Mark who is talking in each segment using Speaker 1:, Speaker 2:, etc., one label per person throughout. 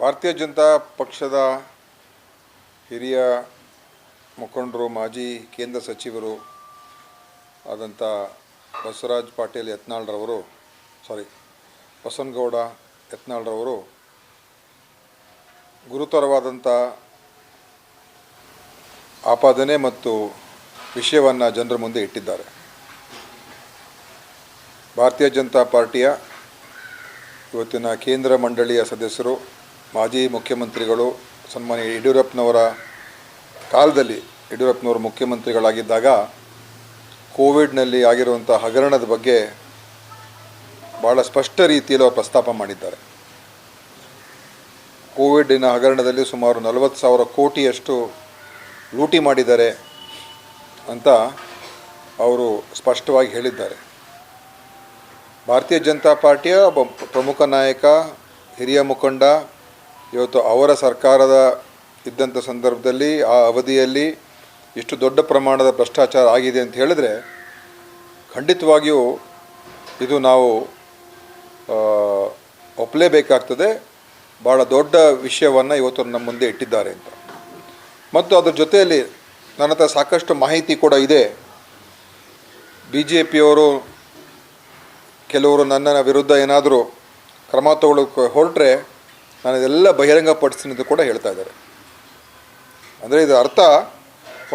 Speaker 1: ಭಾರತೀಯ ಜನತಾ ಪಕ್ಷದ ಹಿರಿಯ ಮುಖಂಡರು, ಮಾಜಿ ಕೇಂದ್ರ ಸಚಿವರು ಆದಂಥ ಬಸವರಾಜ್ ಪಾಟೀಲ್ ಯತ್ನಾಳ್ರವರು ಸಾರಿ ಬಸವನಗೌಡ ಯತ್ನಾಳ್ರವರು ಗುರುತರವಾದಂಥ ಆಪಾದನೆ ಮತ್ತು ವಿಷಯವನ್ನು ಜನರ ಮುಂದೆ ಇಟ್ಟಿದ್ದಾರೆ. ಭಾರತೀಯ ಜನತಾ ಪಾರ್ಟಿಯ ಇವತ್ತಿನ ಕೇಂದ್ರ ಮಂಡಳಿಯ ಸದಸ್ಯರು ಮಾಜಿ ಮುಖ್ಯಮಂತ್ರಿಗಳು ಸನ್ಮಾನ್ಯ ಯಡಿಯೂರಪ್ಪನವರ ಕಾಲದಲ್ಲಿ ಯಡಿಯೂರಪ್ಪನವರು ಮುಖ್ಯಮಂತ್ರಿಗಳಾಗಿದ್ದಾಗ ಕೋವಿಡ್ನಲ್ಲಿ ಆಗಿರುವಂಥ ಹಗರಣದ ಬಗ್ಗೆ ಭಾಳ ಸ್ಪಷ್ಟ ರೀತಿಯಲ್ಲಿ ಅವರು ಪ್ರಸ್ತಾಪ ಮಾಡಿದ್ದಾರೆ. ಕೋವಿಡಿನ ಹಗರಣದಲ್ಲಿ ಸುಮಾರು ನಲವತ್ತು ಸಾವಿರ ಕೋಟಿಯಷ್ಟು ಲೂಟಿ ಮಾಡಿದ್ದಾರೆ ಅಂತ ಅವರು ಸ್ಪಷ್ಟವಾಗಿ ಹೇಳಿದ್ದಾರೆ. ಭಾರತೀಯ ಜನತಾ ಪಾರ್ಟಿಯ ಒಬ್ಬ ಪ್ರಮುಖ ನಾಯಕ, ಹಿರಿಯ ಮುಖಂಡ ಇವತ್ತು ಅವರ ಸರ್ಕಾರದ ಇದ್ದಂಥ ಸಂದರ್ಭದಲ್ಲಿ, ಆ ಅವಧಿಯಲ್ಲಿ ಇಷ್ಟು ದೊಡ್ಡ ಪ್ರಮಾಣದ ಭ್ರಷ್ಟಾಚಾರ ಆಗಿದೆ ಅಂತ ಹೇಳಿದ್ರೆ, ಖಂಡಿತವಾಗಿಯೂ ಇದು ನಾವು ಒಪ್ಪಲೇಬೇಕಾಗ್ತದೆ. ಭಾಳ ದೊಡ್ಡ ವಿಷಯವನ್ನು ಇವತ್ತು ನಮ್ಮ ಮುಂದೆ ಇಟ್ಟಿದ್ದಾರೆ ಅಂತ. ಮತ್ತು ಅದರ ಜೊತೆಯಲ್ಲಿ ನನ್ನ ಹತ್ರ ಸಾಕಷ್ಟು ಮಾಹಿತಿ ಕೂಡ ಇದೆ. ಬಿ ಜೆ ಪಿಯವರು ಕೆಲವರು ನನ್ನ ವಿರುದ್ಧ ಏನಾದರೂ ಕ್ರಮ ತಗೊಳ್ಳೋಕೆ ಹೊರಟ್ರೆ ನಾನು ಇದೆಲ್ಲ ಬಹಿರಂಗಪಡಿಸ್ತೀನಿ ಅಂತ ಕೂಡ ಹೇಳ್ತಾ ಇದ್ದಾರೆ. ಅಂದರೆ ಇದು ಅರ್ಥ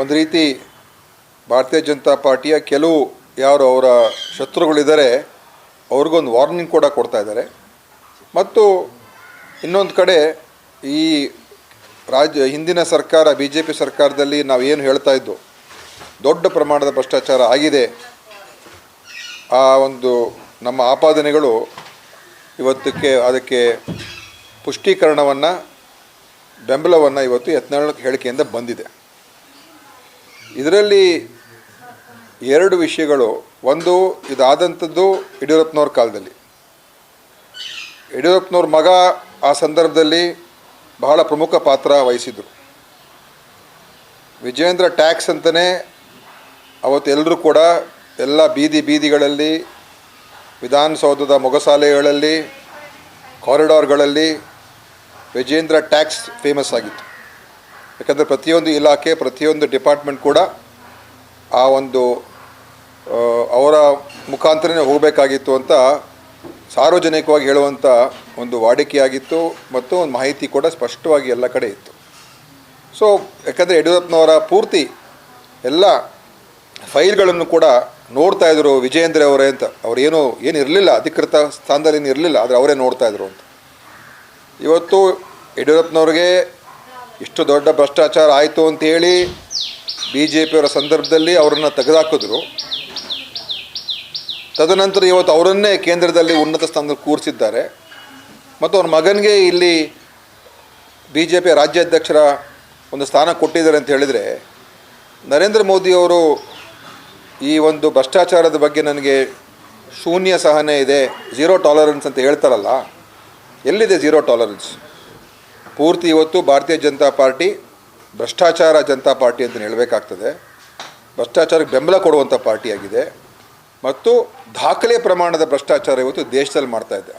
Speaker 1: ಒಂದು ರೀತಿ ಭಾರತೀಯ ಜನತಾ ಪಾರ್ಟಿಯ ಕೆಲವು ಯಾರು ಅವರ ಶತ್ರುಗಳಿದ್ದಾರೆ, ಅವ್ರಿಗೊಂದು ವಾರ್ನಿಂಗ್ ಕೂಡ ಕೊಡ್ತಾ ಇದ್ದಾರೆ. ಮತ್ತು ಇನ್ನೊಂದು ಕಡೆ ಈ ರಾಜ್ಯ, ಹಿಂದಿನ ಸರ್ಕಾರ ಬಿ ಜೆ ಪಿ ಸರ್ಕಾರದಲ್ಲಿ ನಾವು ಏನು ಹೇಳ್ತಾ ಇದ್ದು, ದೊಡ್ಡ ಪ್ರಮಾಣದ ಭ್ರಷ್ಟಾಚಾರ ಆಗಿದೆ. ಆ ಒಂದು ನಮ್ಮ ಆಪಾದನೆಗಳು ಇವತ್ತಕ್ಕೆ ಅದಕ್ಕೆ ಪುಷ್ಟೀಕರಣವನ್ನು, ಬೆಂಬಲವನ್ನು ಇವತ್ತು ಯತ್ನಾಳ್ ಹೇಳಿಕೆಯಿಂದ ಬಂದಿದೆ. ಇದರಲ್ಲಿ ಎರಡು ವಿಷಯಗಳು. ಒಂದು, ಇದಾದಂಥದ್ದು ಯಡಿಯೂರಪ್ಪನವ್ರ ಕಾಲದಲ್ಲಿ. ಯಡಿಯೂರಪ್ಪನವ್ರ ಮಗ ಆ ಸಂದರ್ಭದಲ್ಲಿ ಬಹಳ ಪ್ರಮುಖ ಪಾತ್ರ ವಹಿಸಿದರು. ವಿಜಯೇಂದ್ರ ಟ್ಯಾಕ್ಸ್ ಅಂತಲೇ ಅವತ್ತು ಎಲ್ಲರೂ ಕೂಡ ಎಲ್ಲ ಬೀದಿ ಬೀದಿಗಳಲ್ಲಿ, ವಿಧಾನಸೌಧದ ಮೊಗಸಾಲೆಗಳಲ್ಲಿ ಕಾರಿಡಾರ್ಗಳಲ್ಲಿ ವಿಜೇಂದ್ರ ಟ್ಯಾಕ್ಸ್ ಫೇಮಸ್ ಆಗಿತ್ತು. ಯಾಕಂದರೆ ಪ್ರತಿಯೊಂದು ಇಲಾಖೆ, ಪ್ರತಿಯೊಂದು ಡಿಪಾರ್ಟ್ಮೆಂಟ್ ಕೂಡ ಆ ಒಂದು ಅವರ ಮುಖಾಂತರನೇ ಹೋಗಬೇಕಾಗಿತ್ತು ಅಂತ ಸಾರ್ವಜನಿಕವಾಗಿ ಹೇಳುವಂಥ ಒಂದು ವಾಡಿಕೆಯಾಗಿತ್ತು ಮತ್ತು ಒಂದು ಮಾಹಿತಿ ಕೂಡ ಸ್ಪಷ್ಟವಾಗಿ ಎಲ್ಲ ಕಡೆ ಇತ್ತು. ಸೊ ಯಾಕಂದರೆ ಯಡಿಯೂರಪ್ಪನವರ ಪೂರ್ತಿ ಎಲ್ಲ ಫೈಲ್ಗಳನ್ನು ಕೂಡ ನೋಡ್ತಾ ಇದ್ರು ವಿಜಯೇಂದ್ರ ಅವರೇ ಅಂತ. ಅವ್ರೇನು ಏನು ಇರಲಿಲ್ಲ, ಅಧಿಕೃತ ಸ್ಥಾನದಲ್ಲಿ ಏನು ಇರಲಿಲ್ಲ, ಆದರೆ ಅವರೇ ನೋಡ್ತಾ ಇದ್ರು ಅಂತ. ಇವತ್ತು ಯಡಿಯೂರಪ್ಪನವ್ರಿಗೆ ಇಷ್ಟು ದೊಡ್ಡ ಭ್ರಷ್ಟಾಚಾರ ಆಯಿತು ಅಂತೇಳಿ ಬಿ ಜೆ ಪಿಯವರ ಸಂದರ್ಭದಲ್ಲಿ ಅವರನ್ನು ತೆಗೆದಾಕಿದ್ರು. ತದನಂತರ ಇವತ್ತು ಅವರನ್ನೇ ಕೇಂದ್ರದಲ್ಲಿ ಉನ್ನತ ಸ್ಥಾನದಲ್ಲಿ ಕೂರಿಸಿದ್ದಾರೆ. ಮತ್ತು ಅವ್ರ ಮಗನಿಗೆ ಇಲ್ಲಿ ಬಿ ಜೆ ಪಿಯ ರಾಜ್ಯಾಧ್ಯಕ್ಷರ ಒಂದು ಸ್ಥಾನ ಕೊಟ್ಟಿದ್ದಾರೆ ಅಂತ ಹೇಳಿದರೆ, ನರೇಂದ್ರ ಮೋದಿಯವರು ಈ ಒಂದು ಭ್ರಷ್ಟಾಚಾರದ ಬಗ್ಗೆ ನನಗೆ ಶೂನ್ಯ ಸಹನೆ ಇದೆ, ಝೀರೋ ಟಾಲರೆನ್ಸ್ ಅಂತ ಹೇಳ್ತಾರಲ್ಲ ಎಲ್ಲಿದೆ ಝೀರೋ ಟಾಲರೆನ್ಸ್ ಪೂರ್ತಿ ಇವತ್ತು ಭಾರತೀಯ ಜನತಾ ಪಾರ್ಟಿ, ಭ್ರಷ್ಟಾಚಾರ ಜನತಾ ಪಾರ್ಟಿ ಅಂತ ಹೇಳಬೇಕಾಗ್ತದೆ. ಭ್ರಷ್ಟಾಚಾರಕ್ಕೆ ಬೆಂಬಲ ಕೊಡುವಂಥ ಪಾರ್ಟಿಯಾಗಿದೆ. ಮತ್ತು ದಾಖಲೆ ಪ್ರಮಾಣದ ಭ್ರಷ್ಟಾಚಾರ ಇವತ್ತು ದೇಶದಲ್ಲಿ ಮಾಡ್ತಾ ಇದೆ.